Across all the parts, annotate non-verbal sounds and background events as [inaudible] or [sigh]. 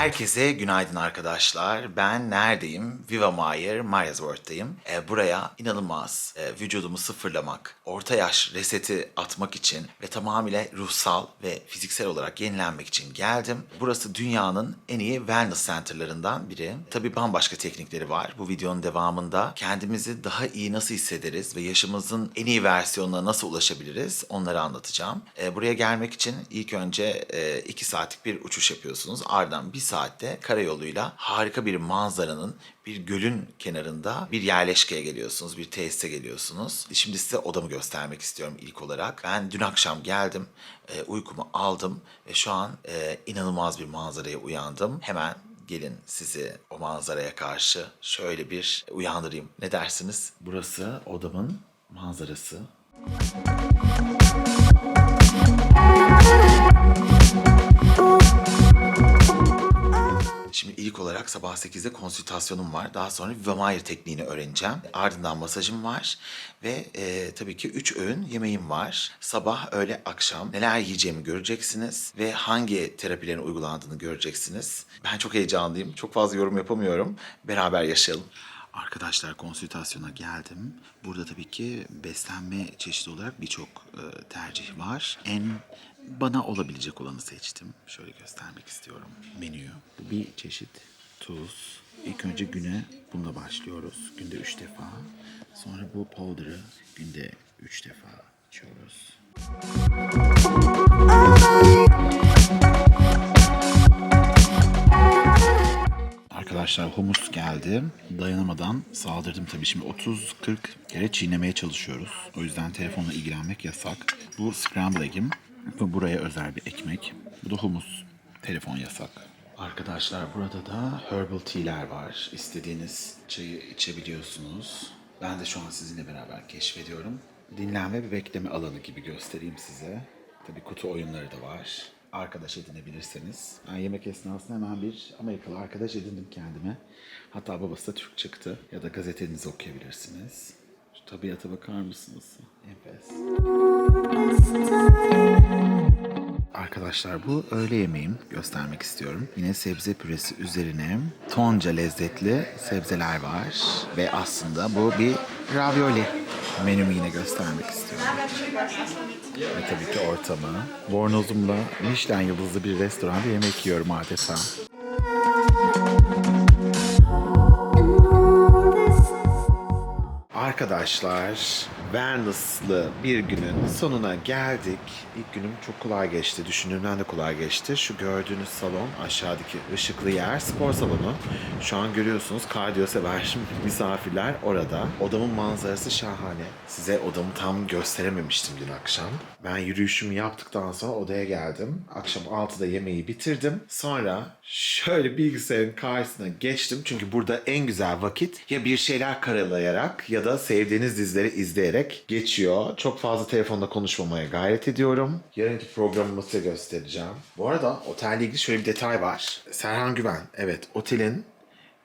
Herkese günaydın arkadaşlar. Ben neredeyim? Viva Mayer, Myersworth'tayım. E, buraya inanılmaz e, vücudumu sıfırlamak, orta yaş reseti atmak için ve tamamıyla ruhsal ve fiziksel olarak yenilenmek için geldim. Burası dünyanın en iyi wellness center'larından biri. Tabii bambaşka teknikleri var. Bu videonun devamında kendimizi daha iyi nasıl hissederiz ve yaşımızın en iyi versiyonuna nasıl ulaşabiliriz onları anlatacağım. E, buraya gelmek için ilk önce 2 saatlik bir uçuş yapıyorsunuz. Ardından bir saatte karayoluyla harika bir manzaranın bir gölün kenarında bir yerleşkeye geliyorsunuz, bir tesise geliyorsunuz. Şimdi size odamı göstermek istiyorum ilk olarak. Ben dün akşam geldim, e, uykumu aldım ve şu an e, inanılmaz bir manzaraya uyandım. Hemen gelin sizi o manzaraya karşı şöyle bir uyandırayım. Ne dersiniz? Burası odamın manzarası. Şimdi ilk olarak sabah 8'de konsültasyonum var. Daha sonra Vivamayer tekniğini öğreneceğim. Ardından masajım var. Ve e, tabii ki 3 öğün yemeğim var. Sabah, öğle, akşam neler yiyeceğimi göreceksiniz. Ve hangi terapilerin uygulandığını göreceksiniz. Ben çok heyecanlıyım. Çok fazla yorum yapamıyorum. Beraber yaşayalım. Arkadaşlar konsültasyona geldim. Burada tabii ki beslenme çeşidi olarak birçok e, tercih var. En bana olabilecek olanı seçtim. Şöyle göstermek istiyorum menüyü. Bu bir çeşit tuz. İlk önce güne bununla başlıyoruz. Günde üç defa. Sonra bu powder'ı günde üç defa içiyoruz. Arkadaşlar humus geldi. Dayanamadan saldırdım tabii. Şimdi 30-40 kere çiğnemeye çalışıyoruz. O yüzden telefonla ilgilenmek yasak. Bu scramble egg'im. Bu buraya özel bir ekmek. Bu da humus. Telefon yasak. Arkadaşlar burada da herbal tea'ler var. İstediğiniz çayı içebiliyorsunuz. Ben de şu an sizinle beraber keşfediyorum. Dinlenme ve bekleme alanı gibi göstereyim size. Tabii kutu oyunları da var. Arkadaş edinebilirseniz. Ben yemek esnasında hemen bir Amerikalı arkadaş edindim kendime. Hatta babası da Türk çıktı. Ya da gazetenizi okuyabilirsiniz. Tabiata bakar mısınız? Enfes. Arkadaşlar bu öğle yemeğim göstermek istiyorum. Yine sebze püresi üzerine tonca lezzetli sebzeler var. Ve aslında bu bir ravioli. Menümü yine göstermek istiyorum. Ve tabii ki ortamı. Bornozumla Michelin yıldızlı bir restoranda yemek yiyorum adeta. Arkadaşlar, wellness'lı bir günün sonuna geldik. İlk günüm çok kolay geçti. Düşündüğümden de kolay geçti. Şu gördüğünüz salon, aşağıdaki ışıklı yer spor salonu. Şu an görüyorsunuz kardiyo sever [laughs] misafirler orada. Odamın manzarası şahane. Size odamı tam gösterememiştim dün akşam. Ben yürüyüşümü yaptıktan sonra odaya geldim. Akşam 6'da yemeği bitirdim. Sonra şöyle bilgisayarın karşısına geçtim. Çünkü burada en güzel vakit ya bir şeyler karalayarak ya da sevdiğiniz dizileri izleyerek geçiyor. Çok fazla telefonda konuşmamaya gayret ediyorum. Yarınki programımı size göstereceğim. Bu arada otelle ilgili şöyle bir detay var. Serhan Güven, evet otelin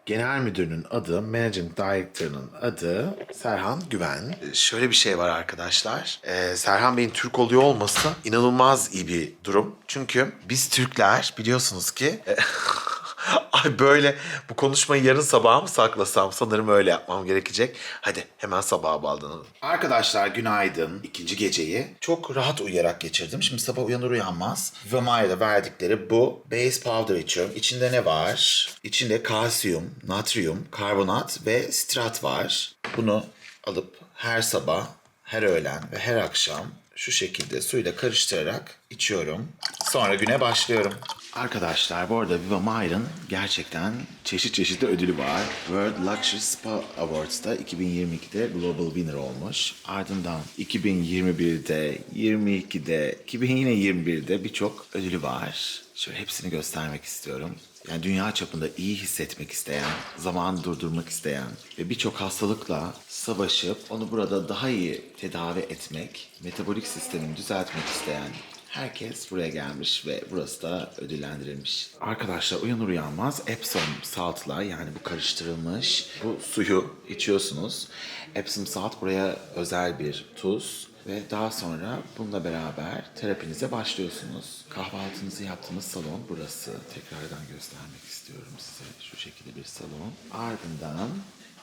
Genel müdürünün adı, managing director'ın adı Serhan Güven. Şöyle bir şey var arkadaşlar. Ee, Serhan Bey'in Türk oluyor olması inanılmaz iyi bir durum. Çünkü biz Türkler biliyorsunuz ki [laughs] [laughs] Ay böyle bu konuşmayı yarın sabaha mı saklasam? Sanırım öyle yapmam gerekecek. Hadi hemen sabaha bağlanalım. Arkadaşlar günaydın. İkinci geceyi çok rahat uyuyarak geçirdim. Şimdi sabah uyanır uyanmaz Vamaia'da verdikleri bu base powder içiyorum. İçinde ne var? İçinde kalsiyum, natrium, karbonat ve strat var. Bunu alıp her sabah, her öğlen ve her akşam şu şekilde suyla karıştırarak içiyorum. Sonra güne başlıyorum. Arkadaşlar bu arada Viva Mayer'ın gerçekten çeşit çeşit ödülü var. World Luxury Spa Awards'da 2022'de Global Winner olmuş. Ardından 2021'de, 22'de, 2021'de birçok ödülü var. Şöyle hepsini göstermek istiyorum. Yani dünya çapında iyi hissetmek isteyen, zamanı durdurmak isteyen ve birçok hastalıkla savaşıp onu burada daha iyi tedavi etmek, metabolik sistemini düzeltmek isteyen Herkes buraya gelmiş ve burası da ödüllendirilmiş. Arkadaşlar uyanır uyanmaz Epsom saltla yani bu karıştırılmış bu suyu içiyorsunuz. Epsom salt buraya özel bir tuz Ve daha sonra bununla beraber terapinize başlıyorsunuz. Kahvaltınızı yaptığınız salon burası. Tekrardan göstermek istiyorum size. Şu şekilde bir salon. Ardından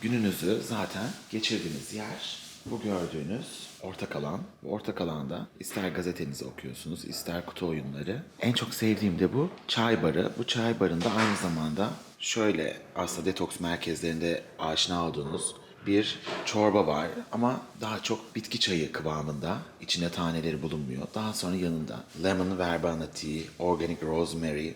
gününüzü zaten geçirdiğiniz yer bu gördüğünüz ortak alan. Bu ortak alanda ister gazetenizi okuyorsunuz, ister kutu oyunları. En çok sevdiğim de bu çay barı. Bu çay barında aynı zamanda şöyle aslında detoks merkezlerinde aşina olduğunuz bir çorba var ama daha çok bitki çayı kıvamında. İçine taneleri bulunmuyor. Daha sonra yanında lemon verbena tea, organic rosemary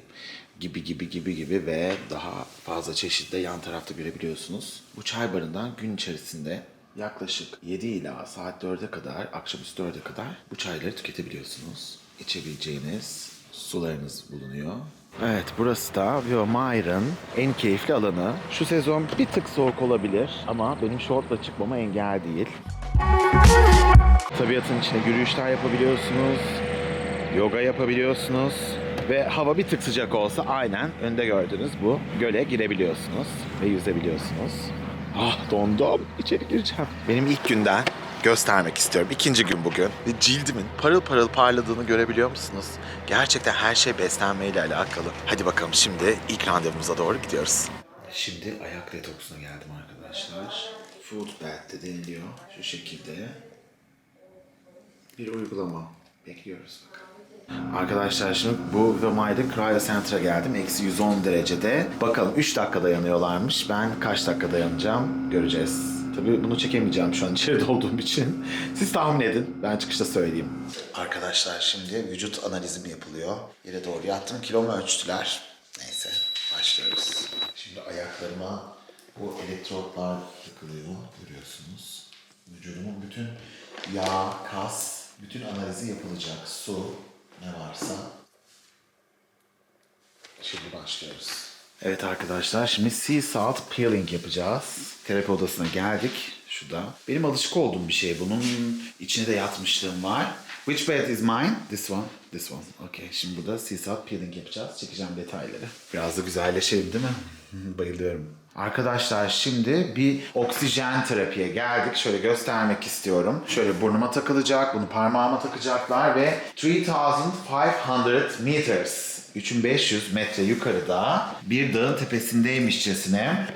gibi gibi gibi gibi ve daha fazla çeşit de yan tarafta görebiliyorsunuz. Bu çay barından gün içerisinde yaklaşık 7 ila saat 4'e kadar, akşamüstü 4'e kadar bu çayları tüketebiliyorsunuz. İçebileceğiniz sularınız bulunuyor. Evet burası da Viomair'ın en keyifli alanı. Şu sezon bir tık soğuk olabilir ama benim şortla çıkmama engel değil. Tabiatın içinde yürüyüşler yapabiliyorsunuz. Yoga yapabiliyorsunuz. Ve hava bir tık sıcak olsa aynen önde gördüğünüz bu göle girebiliyorsunuz ve yüzebiliyorsunuz. Ah dondum. İçeri gireceğim. Benim ilk günden göstermek istiyorum. İkinci gün bugün. Ve cildimin parıl parıl parladığını görebiliyor musunuz? Gerçekten her şey beslenmeyle alakalı. Hadi bakalım şimdi ilk randevumuza doğru gidiyoruz. Şimdi ayak detoksuna geldim arkadaşlar. Food bath de deniliyor. Şu şekilde bir uygulama. Bekliyoruz bakalım. Arkadaşlar şimdi bu Voma'ydı Cryo Center'a geldim. Eksi 110 derecede. Bakalım 3 dakika dayanıyorlarmış. Ben kaç dakika dayanacağım göreceğiz. Tabii bunu çekemeyeceğim şu an içeride [laughs] olduğum için. Siz tahmin edin. Ben çıkışta söyleyeyim. Arkadaşlar şimdi vücut analizim yapılıyor. Yere doğru yattım. Kilomu ölçtüler. Neyse başlıyoruz. Şimdi ayaklarıma bu elektrotlar takılıyor. Görüyorsunuz. Vücudumun bütün yağ, kas, bütün analizi yapılacak. Su, ne varsa. Şimdi başlıyoruz. Evet arkadaşlar şimdi sea salt peeling yapacağız. Terapi odasına geldik. Şurada. Benim alışık olduğum bir şey. Bunun içine de yatmışlığım var. Which bed is mine? This one. This one. Okay. Şimdi burada sea salt peeling yapacağız. Çekeceğim detayları. Biraz da güzelleşelim değil mi? [laughs] Bayılıyorum. Arkadaşlar şimdi bir oksijen terapiye geldik. Şöyle göstermek istiyorum. Şöyle burnuma takılacak, bunu parmağıma takacaklar ve 3500 meters 3500 metre yukarıda bir dağın tepesindeymişçesine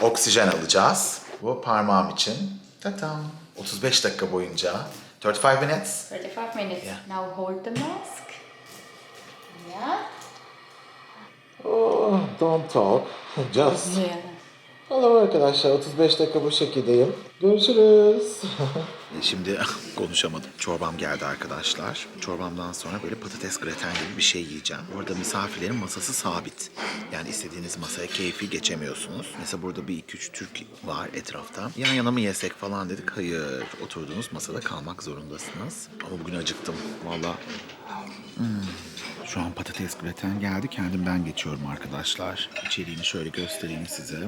oksijen alacağız. Bu parmağım için. Tatam. 35 dakika boyunca. 35 minutes. 35 minutes. Yeah. Now hold the mask. Yeah. Oh, don't talk. Just. Yeah. Hello arkadaşlar 35 dakika bu şekildeyim. Görüşürüz. [laughs] Şimdi [laughs] konuşamadım. Çorbam geldi arkadaşlar. Çorbamdan sonra böyle patates graten gibi bir şey yiyeceğim. Orada misafirlerin masası sabit. Yani istediğiniz masaya keyfi geçemiyorsunuz. Mesela burada bir iki üç Türk var etrafta. Yan yana mı yesek falan dedik. Hayır. Oturduğunuz masada kalmak zorundasınız. Ama bugün acıktım. Vallahi şu an patates graten geldi. Kendimden geçiyorum arkadaşlar. İçeriğini şöyle göstereyim size.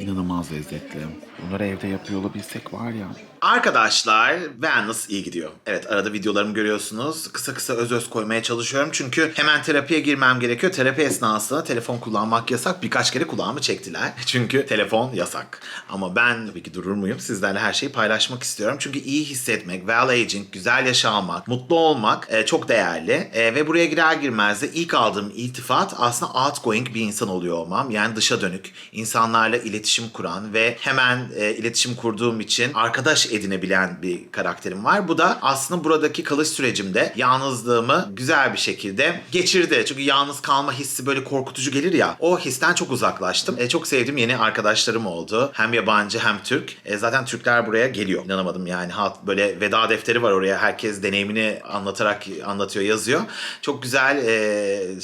İnanılmaz lezzetli. Bunları evde yapıyor olabilsek var ya. Arkadaşlar Venus iyi gidiyor. Evet arada videolarımı görüyorsunuz. Kısa kısa öz öz koymaya çalışıyorum. Çünkü hemen terapiye girmem gerekiyor. Terapi esnasında telefon kullanmak yasak. Birkaç kere kulağımı çektiler. [laughs] Çünkü telefon yasak. Ama ben tabii ki durur muyum? Sizlerle her şeyi paylaşmak istiyorum. Çünkü iyi hissetmek, well aging, güzel yaşamak, mutlu olmak e, çok değerli. E, ve buraya girer girmez de ilk aldığım iltifat aslında outgoing bir insan oluyor olmam. Yani dışa dönük, insanlarla iletişim kuran ve hemen e, iletişim kurduğum için arkadaş edinebilen bir karakterim var. Bu da aslında buradaki kalış sürecimde yalnızlığımı güzel bir şekilde geçirdi. Çünkü yalnız kalma hissi böyle korkutucu gelir ya. O histen çok uzaklaştım. E, çok sevdiğim yeni arkadaşlarım oldu. Hem yabancı hem Türk. E, zaten Türkler buraya geliyor. İnanamadım yani. Hat böyle veda defteri var oraya. Herkes deneyimini anlatarak anlatıyor, yazıyor. Çok güzel e,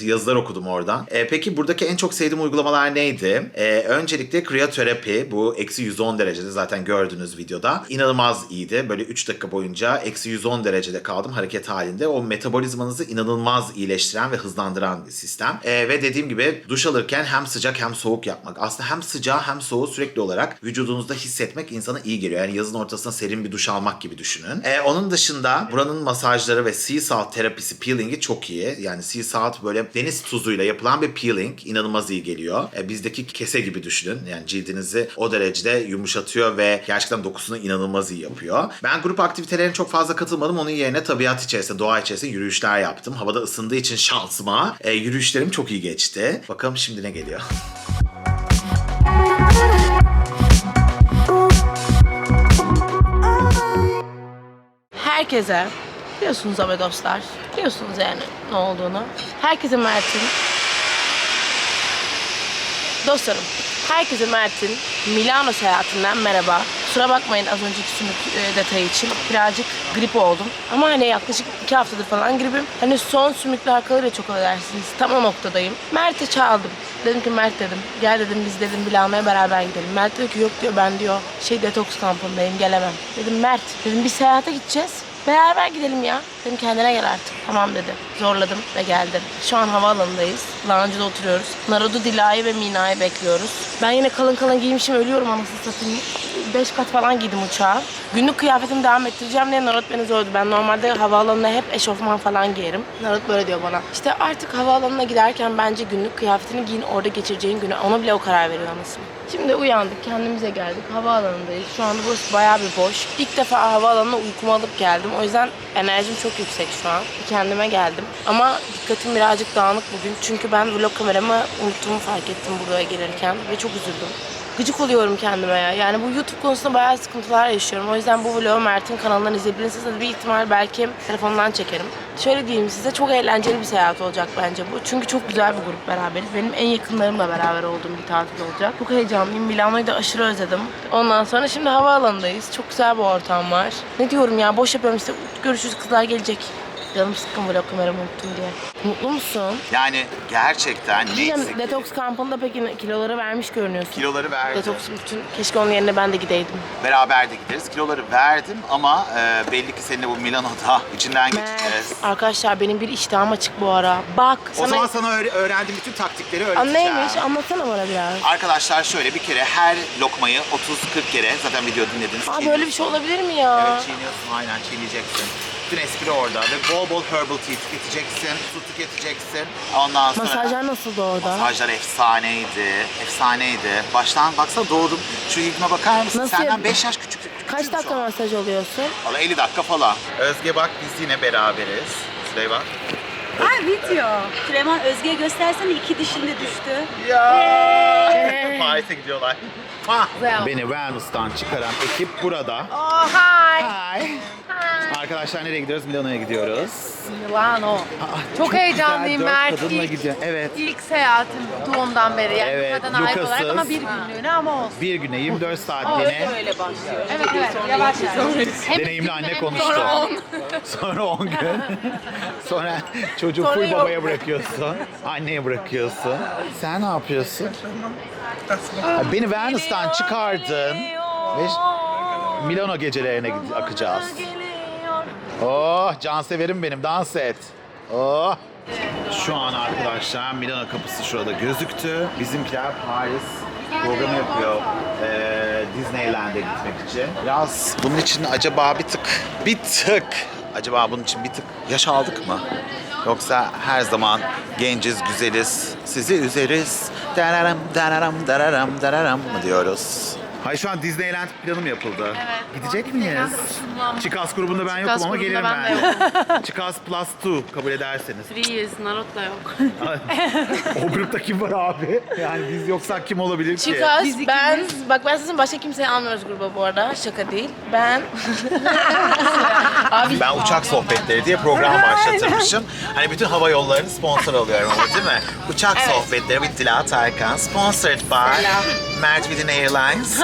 yazılar okudum oradan. E, peki buradaki en çok sevdiğim uygulamalar neydi? E, öncelikle kriyoterapi. Bu eksi 110 derecede zaten gördüğünüz videoda. İnanılmaz iyiydi. Böyle 3 dakika boyunca eksi 110 derecede kaldım hareket halinde. O metabolizmanızı inanılmaz iyileştiren ve hızlandıran bir sistem. E, ve dediğim gibi duş alırken hem sıcak hem soğuk yapmak. Aslında hem sıcağı hem soğuğu sürekli olarak vücudunuzda hissetmek insana iyi geliyor. Yani yazın ortasında serin bir duş almak gibi düşünün. E, onun dışında buranın masajları ve sea salt terapisi peelingi çok iyi. Yani sea salt böyle deniz tuzuyla yapılan bir peeling. inanılmaz iyi geliyor. E, bizdeki kese gibi düşünün. Yani cildinizi o derecede yumuşatıyor ve gerçekten dokusunu inanılmaz iyi yapıyor. Ben grup aktivitelerine çok fazla katılmadım. Onun yerine tabiat içerisinde, doğa içerisinde yürüyüşler yaptım. Havada ısındığı için şansıma e, yürüyüşlerim çok iyi geçti. Bakalım şimdi ne geliyor. Herkese biliyorsunuz abi dostlar. Biliyorsunuz yani ne olduğunu. Herkese Mert'in Dostlarım, herkese Mert'in Milano seyahatinden merhaba. Kusura bakmayın az önceki sümük e, detayı için. Birazcık grip oldum. Ama hani yaklaşık iki haftadır falan gripim. Hani son sümüklü halkalarıyla çok affedersiniz. Tam o noktadayım. Mert'i çağırdım. Dedim ki Mert dedim. Gel dedim biz dedim Milano'ya beraber gidelim. Mert diyor ki yok diyor ben diyor şey detoks kampındayım gelemem. Dedim Mert dedim bir seyahate gideceğiz. Beraber gidelim ya. Dedim kendine gel artık. Tamam dedi. Zorladım ve geldim. Şu an havaalanındayız. Lounge'da oturuyoruz. Narodu, Dila'yı ve Mina'yı bekliyoruz. Ben yine kalın kalın giymişim. Ölüyorum anasını satayım. Beş kat falan giydim uçağa. Günlük kıyafetimi devam ettireceğim diye Narot beni zordu. Ben normalde havaalanına hep eşofman falan giyerim. Narot böyle diyor bana. İşte artık havaalanına giderken bence günlük kıyafetini giyin orada geçireceğin günü. Ona bile o karar veriyor anasını. Şimdi uyandık, kendimize geldik. Havaalanındayız. Şu anda burası bayağı bir boş. İlk defa havaalanına uykumu alıp geldim. O yüzden enerjim yüksek şu an. Kendime geldim. Ama dikkatim birazcık dağınık bugün. Çünkü ben vlog kameramı unuttuğumu fark ettim buraya gelirken. Ve çok üzüldüm. Gıcık oluyorum kendime ya. Yani bu YouTube konusunda bayağı sıkıntılar yaşıyorum. O yüzden bu vlogu Mert'in kanalından izleyebilirsiniz. Hadi bir ihtimal belki telefondan çekerim. Şöyle diyeyim size çok eğlenceli bir seyahat olacak bence bu. Çünkü çok güzel bir grup beraberiz. Benim en yakınlarımla beraber olduğum bir tatil olacak. Çok heyecanlıyım. Milano'yu da aşırı özledim. Ondan sonra şimdi havaalanındayız. Çok güzel bir ortam var. Ne diyorum ya boş yapıyorum işte. Görüşürüz kızlar gelecek. Canım sıkkın vlog kameramı unuttum diye. Mutlu musun? Yani gerçekten ne eksik? detoks kampında peki kiloları vermiş görünüyorsun. Kiloları verdim. Detoks bütün. Keşke onun yerine ben de gideydim. Beraber de gideriz. Kiloları verdim ama e, belli ki seninle bu Milano'da içinden geçeceğiz. Mert, arkadaşlar benim bir iştahım açık bu ara. Bak O sana... zaman sana öğre- öğrendiğim bütün taktikleri Aa, öğreteceğim. neymiş? Anlatsana bana biraz. Arkadaşlar şöyle bir kere her lokmayı 30-40 kere zaten video dinlediniz. Aa, böyle bir şey olabilir mi ya? Evet çiğniyorsun aynen çiğneyeceksin. Bütün espri orada ve bol bol herbal tea tüketeceksin, su tüketeceksin. Ondan sonra... Masajlar nasıldı orada? Masajlar efsaneydi, efsaneydi. Baştan baksana doğdum. Şu ilgime bakar mısın? Nasıl Senden yap- 5 yaş küçük. Kaç dakika an. masaj oluyorsun? Valla 50 dakika falan. Özge bak biz yine beraberiz. Süleyman. Ay video. Süleyman Özge'ye göstersene iki dişinde düştü. Ya. Paris'e [laughs] gidiyorlar. Ha. Beni Venus'tan çıkaran ekip burada. Oh hi. Hi. Arkadaşlar nereye gidiyoruz? Milano'ya gidiyoruz. Milano. Aa, Çok heyecanlıyım güzel, dört Mert. Kadınla İlk- gidiyor. Evet. İlk seyahatim doğumdan beri yani Evet, kadın ayrı olarak ama bir günlüğüne ama olsun. Bir güne 24 saatliğine Öyle başlıyor. Evet evet yavaş yavaş. Deneyimli anne konuştu. Sonra on. [laughs] Sonra 10 gün. [laughs] Sonra çocuğu Sonra full babaya bırakıyorsun. Anneye bırakıyorsun. Sen ne yapıyorsun? Beni Venus'tan çıkardın. Ve Milano gecelerine akacağız. Oh canseverim benim dans et. Oh. Şu an arkadaşlar Milano kapısı şurada gözüktü. Bizimkiler Paris programı yapıyor eee Disneyland'e gitmek için. Biraz bunun için acaba bir tık, bir tık, acaba bunun için bir tık yaş aldık mı? Yoksa her zaman genciz, güzeliz, sizi üzeriz. Dararam, dararam, dararam, dararam mı diyoruz? Hayır şu an Disneyland planım yapıldı. Gidecek miyiz? Chikas grubunda ben yokum ama gelirim ben [laughs] Chikas Plus 2 kabul ederseniz. Freeze, Narot da yok. o grupta kim var abi? Yani biz yoksak kim olabilir ki? Çıkaz, ben, bak ben sizin başka kimseyi almıyoruz gruba bu arada. Şaka değil. Ben... Abi Ben uçak sohbetleri diye program [laughs] başlatırmışım. Hani bütün hava yollarını sponsor alıyorum ama değil mi? Uçak Evet. sohbetleri with Dila Tarkan. Sponsored by Selam. Mert Within Airlines.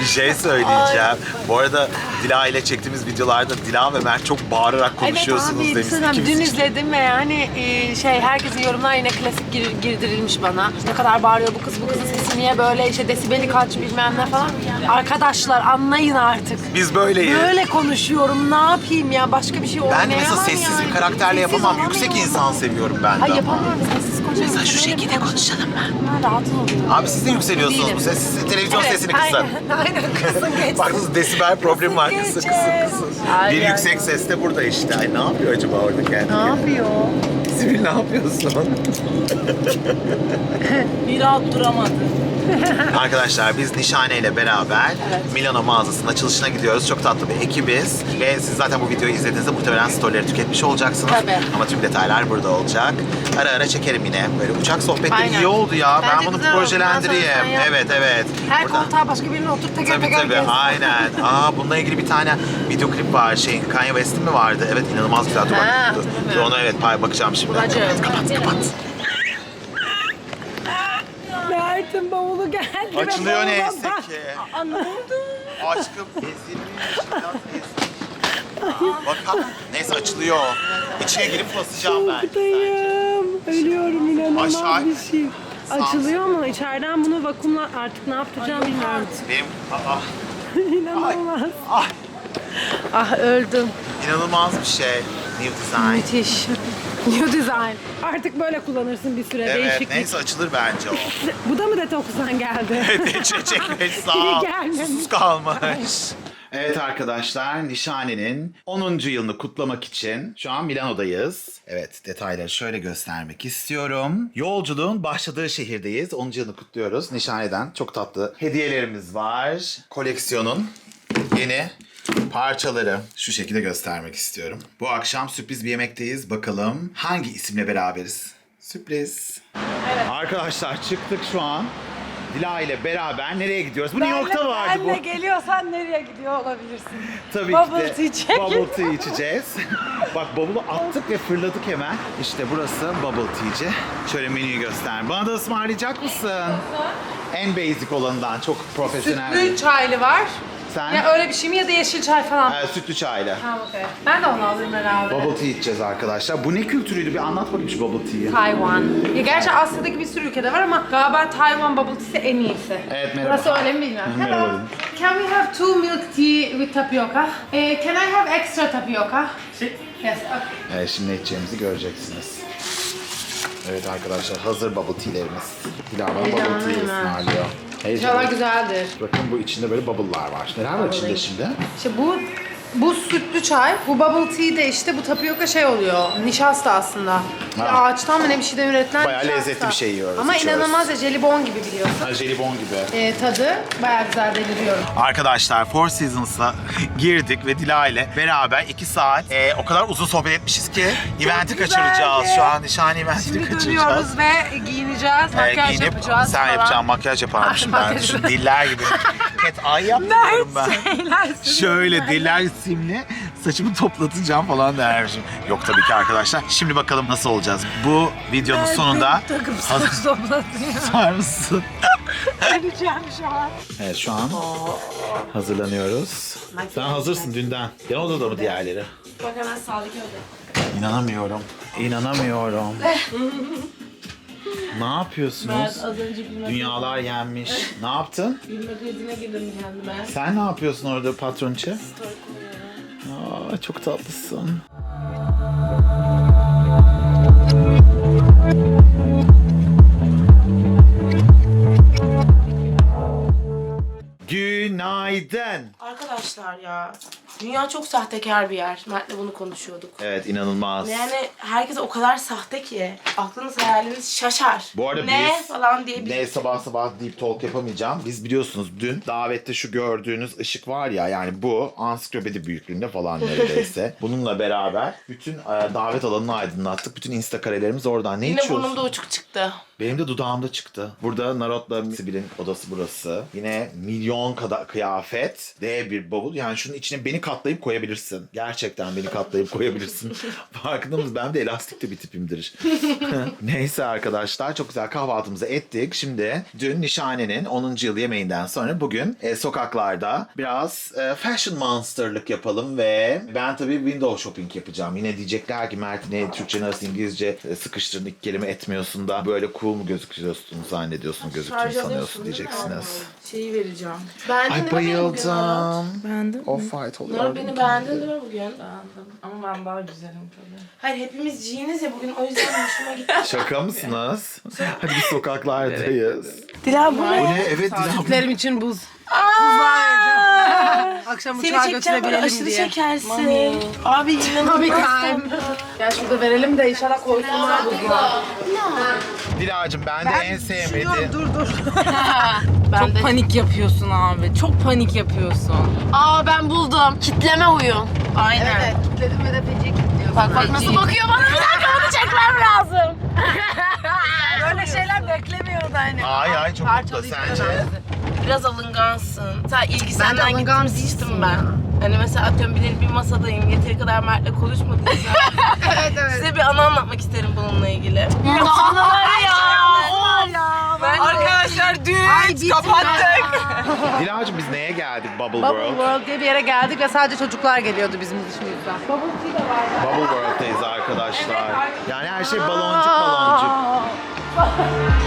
Bir şey söyleyeceğim. Bu arada Dila ile çektiğimiz videolarda Dila ve Mert çok bağırarak konuşuyorsunuz evet abi İkimiz dün izledim ve yani e, şey herkesin yorumlar yine klasik gir- girdirilmiş bana. Ne kadar bağırıyor bu kız bu kızın sesi niye böyle işte desibeli kaç bilmem ne falan. Arkadaşlar anlayın artık. Biz böyleyiz. Böyle konuşuyorum ne yapayım ya başka bir şey Ben oynayamam mesela sessiz yani. bir karakterle yapamam. Yüksek insan seviyorum ben de. Ay yapamıyorum sessiz. Mesela şu şekilde konuşalım. Ha, rahat oluyorum. Abi siz de yükseliyorsunuz bu ses. Siz televizyon sesini kısın. Aynen, [laughs] aynen kısın geçsin. Baktınız desibel problemi var. Kısın kısın kısın. Bir yüksek ses de burada işte. Ay ne yapıyor acaba orada kendi? Ne yapıyor? Sibel ne yapıyorsun? Bir rahat duramadı. Arkadaşlar biz Nişane ile beraber Milano mağazasının açılışına gidiyoruz. Çok tatlı bir ekibiz. Ve siz zaten bu videoyu izlediğinizde muhtemelen storyleri tüketmiş olacaksınız. Tabii. Ama tüm detaylar burada olacak. Ara ara çekerim yine. Böyle uçak sohbetleri Aynen. iyi oldu ya. Bence ben bunu projelendireyim. Evet evet. Her Burada- koltuğa başka birini otur teker Tabii teker tabii aynen. [laughs] Aa bununla ilgili bir tane video klip var. Şey Kanye West'in mi vardı? Evet inanılmaz güzel. Dur, bak, dur, dur ona evet bakacağım şimdi. Bulacağım. Kapat kapat. Mert'in bavulu geldi. Açılıyor neyse ki. Aşkım ezilmiş. Biraz ezilmiş. Bakalım. Neyse açılıyor. İçine girip basacağım ben. Dayım. Ölüyorum inanılmaz Aşağı- bir şey. Açılıyor mu? İçeriden bunu vakumla artık ne yapacağım bilmiyorum. Benim aa, [laughs] İnanılmaz. ay, Ah öldüm. inanılmaz bir şey. New design. Müthiş. [laughs] New design. Artık böyle kullanırsın bir süre. Evet Değişiklik. neyse açılır bence o. [laughs] Bu da mı detoksdan geldi? [laughs] Evet çekmek sağ İyi ol. gelmemiş. Susuz kalmış. Evet arkadaşlar Nişane'nin 10. yılını kutlamak için şu an Milano'dayız. Evet detayları şöyle göstermek istiyorum. Yolculuğun başladığı şehirdeyiz. 10. yılını kutluyoruz. Nişane'den çok tatlı hediyelerimiz var. Koleksiyonun yeni parçaları şu şekilde göstermek istiyorum. Bu akşam sürpriz bir yemekteyiz. Bakalım hangi isimle beraberiz? Sürpriz. Arkadaşlar çıktık şu an. Dila ile beraber nereye gidiyoruz? Bu New York'ta vardı bu. Benle geliyorsan nereye gidiyor olabilirsin? Tabii Bubble ki de çekin. bubble tea [laughs] içeceğiz. Bak bubble'ı attık ve fırladık hemen. İşte burası bubble tea'ci. Şöyle menüyü göster. Bana da ısmarlayacak mısın? En basic olanından çok profesyonel. Sütlü çaylı var. Sen? Ya öyle bir şey mi ya da yeşil çay falan. Ee, sütlü çayla. Tamam okey. Ben de onu alırım herhalde. Bubble tea içeceğiz arkadaşlar. Bu ne kültürüydü? Bir anlat bakayım şu bubble tea'yi. Tayvan. Ya gerçi Asya'daki bir sürü ülkede var ama galiba Tayvan bubble tea'si en iyisi. Evet, merhaba. Burası öyle mi bilmiyorum. Merhaba. Hello. Can we have two milk tea with tapioca? Eh, can I have extra tapioca? Yes. Okay. Evet, şimdi ne içeceğimizi göreceksiniz. Evet arkadaşlar hazır bubble tea'lerimiz. Dila bana bubble tea ha. ısmarlıyor. İnşallah Heyecanlı. güzeldir. Bakın bu içinde böyle bubble'lar var. Neler var içinde şimdi? İşte bu bu sütlü çay, bu bubble tea de işte bu tapioka şey oluyor. Nişasta aslında. Bir ağaçtan mı ne bir şeyden üretilen Bayağı nişasta. lezzetli bir şey yiyoruz, Ama içiyoruz. inanılmaz ya jelibon gibi biliyorsun. Ha, jelibon gibi. Ee, tadı bayağı güzel deliriyorum. Arkadaşlar Four Seasons'a girdik ve Dila ile beraber 2 saat e, o kadar uzun sohbet etmişiz ki eventi güzeldi. kaçıracağız. Şu an nişan eventini Şimdi kaçıracağız. dönüyoruz ve giyineceğiz, E, makyaj giyinip yapacağız sen falan. yapacaksın makyaj yaparmışım ben. Makyaj. [laughs] Şu diller gibi. Ket ay yapmıyorum ben. Şöyle diller simli saçımı toplatacağım falan dermişim. Yok tabii ki arkadaşlar. Şimdi bakalım nasıl olacağız. Bu videonun sonunda hazır saç toplatıyor. var mısın? Öleceğim şu an. Evet şu an hazırlanıyoruz. Sen hazırsın dünden. Yan odada mı diğerleri? Bak hemen sağdaki odaya. İnanamıyorum. İnanamıyorum. [laughs] ne Ben yapıyorsunuz? az önce gülme, Dünyalar yenmiş. Ne yaptın? gülme krizine girdim kendime. Sen ne yapıyorsun orada patronçe? Aa, çok tatlısın. Günaydın. Arkadaşlar ya, dünya çok sahtekar bir yer. Mert'le bunu konuşuyorduk. Evet inanılmaz. Yani herkes o kadar sahte ki aklınız hayaliniz şaşar. Bu arada ne biz- falan diye bir Ne sabah sabah deep talk yapamayacağım. Biz biliyorsunuz dün davette şu gördüğünüz ışık var ya yani bu ansiklopedi büyüklüğünde falan [laughs] neredeyse. Bununla beraber bütün e, davet alanını aydınlattık. Bütün insta karelerimiz oradan. Ne Yine içiyorsun? burnumda uçuk çıktı. Benim de dudağımda çıktı. Burada Narot'la Sibel'in odası burası. Yine milyon kadar kıyafet. D bir bavul. Yani şunun içine beni katlayıp koyabilirsin. Gerçekten beni katlayıp [laughs] koyabilirsin. Farkında mısın? Ben de elastikli bir tipimdir. [laughs] Neyse arkadaşlar çok güzel kahvaltımızı ettik. Şimdi dün Nişane'nin 10. yıl yemeğinden sonra bugün e, sokaklarda biraz e, fashion monsterlık yapalım ve ben tabii window shopping yapacağım. Yine diyecekler ki Mert ne Türkçe nasıl İngilizce e, sıkıştırdın iki kelime etmiyorsun da böyle cool mu gözüküyorsun zannediyorsun gözüktüğünü sanıyorsun diyeceksiniz. Şeyi vereceğim. Beğendin Ay bayıldım. Beğendin mi? Off-white oluyor. Ama beni beğendin değil mi bugün? Beğendim. Ama ben daha güzelim tabii. Hayır hepimiz jeaniz ya bugün o yüzden [laughs] hoşuma gitti. Şaka mısınız? Hadi biz sokaklardayız. Dilan bu Bu ne? ne? Evet Dilan. Çocuklarım için buz. Vereceğim. [laughs] Akşam Seni uçağa çekeceğim böyle götürebilelim aşırı diye. şekersin. Abi inanılmaz. Tabii time. Gel şurada verelim de inşallah koysunlar buzlar. Dilacığım ben de en sevmediğim. Dur dur. [laughs] Çok panik yapıyorsun abi. Çok panik yapıyorsun. Aa ben buldum. Kitleme huyu. Aynen. Evet. Kitledim ve de feci kilitliyorsun. Bak bak nasıl bakıyor bana. Bir dakika onu çekmem lazım. [laughs] Böyle şeyler beklemiyordu hani. Ay ay çok mutlu sence. Biraz alıngansın. Mesela ilgi senden gittim sıçtım ben. Hani mesela atıyorum bir, bir masadayım yeteri kadar Mert'le konuşmadıysam. [laughs] Evet evet. Size bir anı anlatmak isterim bununla ilgili. Anılar ya. Ben Arkadaşlar dün kapattık. [laughs] Dilacığım biz neye geldik Bubble Bubble World? World diye bir yere geldik ve sadece çocuklar geliyordu bizim dışımızda. Bubble World'dayız arkadaşlar. Yani her şey baloncuk baloncuk. [laughs]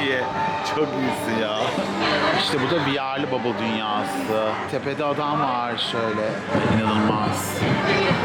iyi. Çok iyisin ya. İşte bu da VR'lı bubble dünyası. Tepede adam var şöyle. İnanılmaz.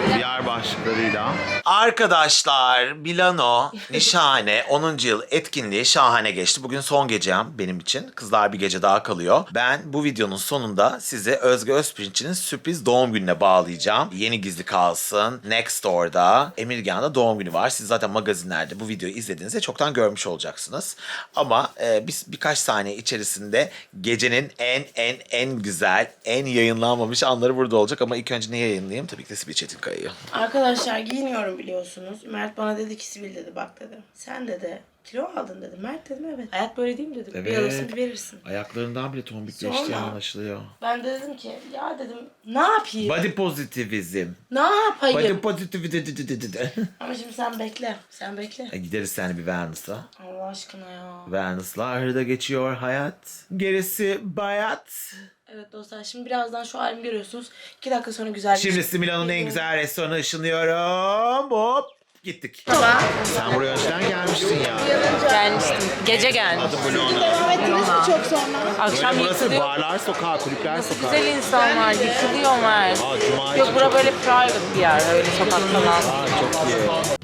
VR başlıklarıyla. Arkadaşlar Milano Nişane 10. yıl etkinliği şahane geçti. Bugün son gecem benim için. Kızlar bir gece daha kalıyor. Ben bu videonun sonunda size Özge Özpirinç'in sürpriz doğum gününe bağlayacağım. Yeni gizli kalsın. Next Door'da Emirgan'da doğum günü var. Siz zaten magazinlerde bu videoyu izlediğinizde çoktan görmüş olacaksınız. Ama e, biz birkaç saniye içerisinde gecenin en en en güzel, en yayınlanmamış anları burada olacak. Ama ilk önce ne yayınlayayım? Tabii ki de Sibil Çetinkaya'yı. Arkadaşlar giyiniyorum biliyorsunuz. Mert bana dedi ki Sibel dedi bak dedi. Sen dedi kilo aldın dedi. Mert dedim evet. Hayat böyle değil mi dedim. Bir Evet. alırsın bir verirsin. Ayaklarından bile tombikleştiği Sonra? anlaşılıyor. Ben de dedim ki ya dedim ne yapayım? Body pozitivizm. ne yapayım? Body positivity. [laughs] Ama şimdi sen bekle. Sen bekle. E, Gideriz sen bir Venus'a. Allah aşkına ya. Venus'larda geçiyor hayat. Gerisi bayat. Evet dostlar şimdi birazdan şu halimi görüyorsunuz. İki dakika sonra güzel bir Şimdi Milano'nun en güzel restoranı ışınlıyorum. Hop gittik. Sen buraya önceden gelmiştin ya. Gelmiştim. Gece gelmiştim. Adı Blona. Akşam Böyle burası yıkılıyor. barlar sokağı, kulüpler sokağı. Güzel insanlar yıkılıyor Mert. Aa, Cuma Yok bura çok- böyle private bir yer öyle sokak falan. Aa, çok iyi.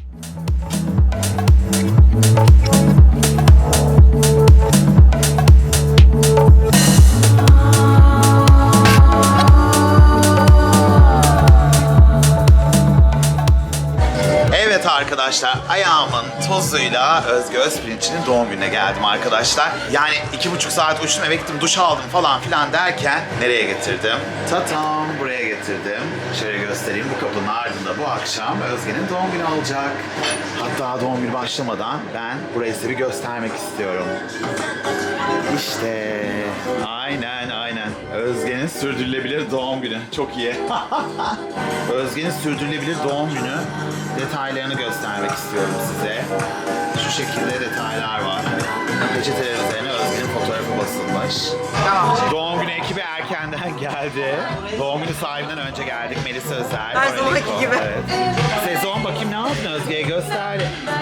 Arkadaşlar ayağımın tozuyla Özge Özpirinç'in doğum gününe geldim arkadaşlar. Yani iki buçuk saat uçtum eve gittim duş aldım falan filan derken nereye getirdim? Tatam buraya getirdim. Şöyle göstereyim bu kapının ardında bu akşam Özge'nin doğum günü olacak. Hatta doğum günü başlamadan ben burayı size bir göstermek istiyorum. İşte aynen aynen Özge'nin sürdürülebilir doğum günü çok iyi. [laughs] Özge'nin sürdürülebilir doğum günü detaylarını göstermek istiyorum size. Şu şekilde detaylar var. Peçeteler üzerine Özge'nin fotoğrafı basılmış. Doğum günü ekibi erkenden [laughs] geldi. Doğum günü sahibinden önce geldik. Melisa Özer. Her zamanki gibi. Evet. Sezon bakayım ne yaptın Özge'ye göster.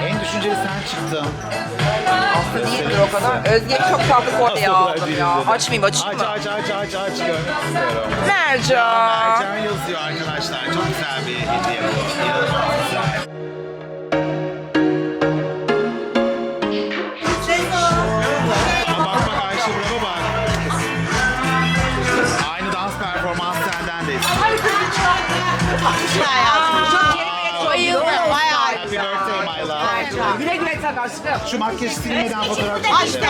En düşünceli sen çıktın. Aslında değildir o kadar. Özge çok tatlı kolye aldım ya. Açmayayım açayım Aç mı? aç aç aç aç görmek istiyorum. Mercan. Mercan yazıyor arkadaşlar. Çok güzel bir hediye bu. İnanılmaz güzel. Aa, bak bak Ayşe bravo bak. Aynı dans performans senden de istiyorum. Bayıldım. Bayağı Happy birthday. Güle güle tak aşkım. Şu makyaj silmeden fotoğraf çekelim.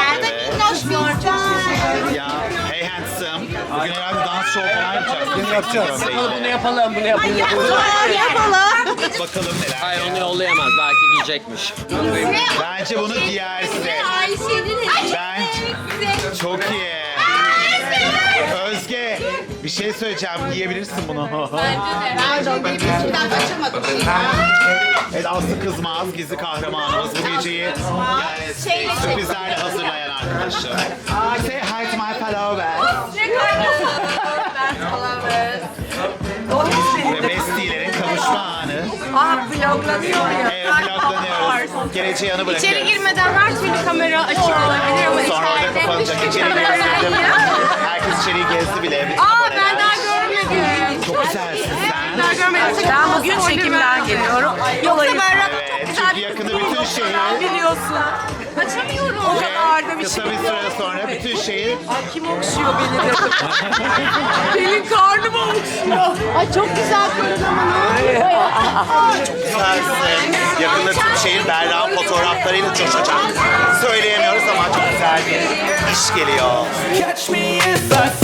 Ya, hey handsome. Bugün herhalde dans show falan yapacağız. Bunu yapacağız. Bunu yapalım, bunu yapalım. Bakalım neler. Hayır onu yollayamaz. Belki giyecekmiş. Bence bunu giyersin. Bence çok iyi şey söyleyeceğim. Yiyebilirsin bunu. Pardon, bir bisküviden kaçırmadım şeyi. evet Aslı Kızmaz, gizli kahramanımız bu geceyi yani Şeyle sürprizlerle çektim. hazırlayan arkadaşım. Say hi to my fellow best. Ne Ve bestilerin kavuşma anı. Ah vloglanıyor ya. Evet, vloglanıyoruz. Geleceği yanı bırakıyoruz. İçeri girmeden her türlü kamera açık olabilir ama Sonra orada içeride kapanacak. İçeri gezdirdim. Herkes içeriği gezdi bile. Bütün Aa aboneler. ben daha görmedim. Çok güzelsin sen. Daha görmedim. Ben bugün çekimden geliyorum. Yoksa Berrak çünkü yakında bütün şehir Biliyorsun. açamıyorum. O kadar da bir kısa şey. bir süre sonra bütün şehir Kim okşuyor beni dedim. [laughs] Benim karnım okşuyor. Ay çok güzel koreografanı. güzelsin. Yakında tüm şehir Berra'nın fotoğraflarıyla coşacak. Söyleyemiyoruz ama çok güzel bir iş geliyor. Catch me if I.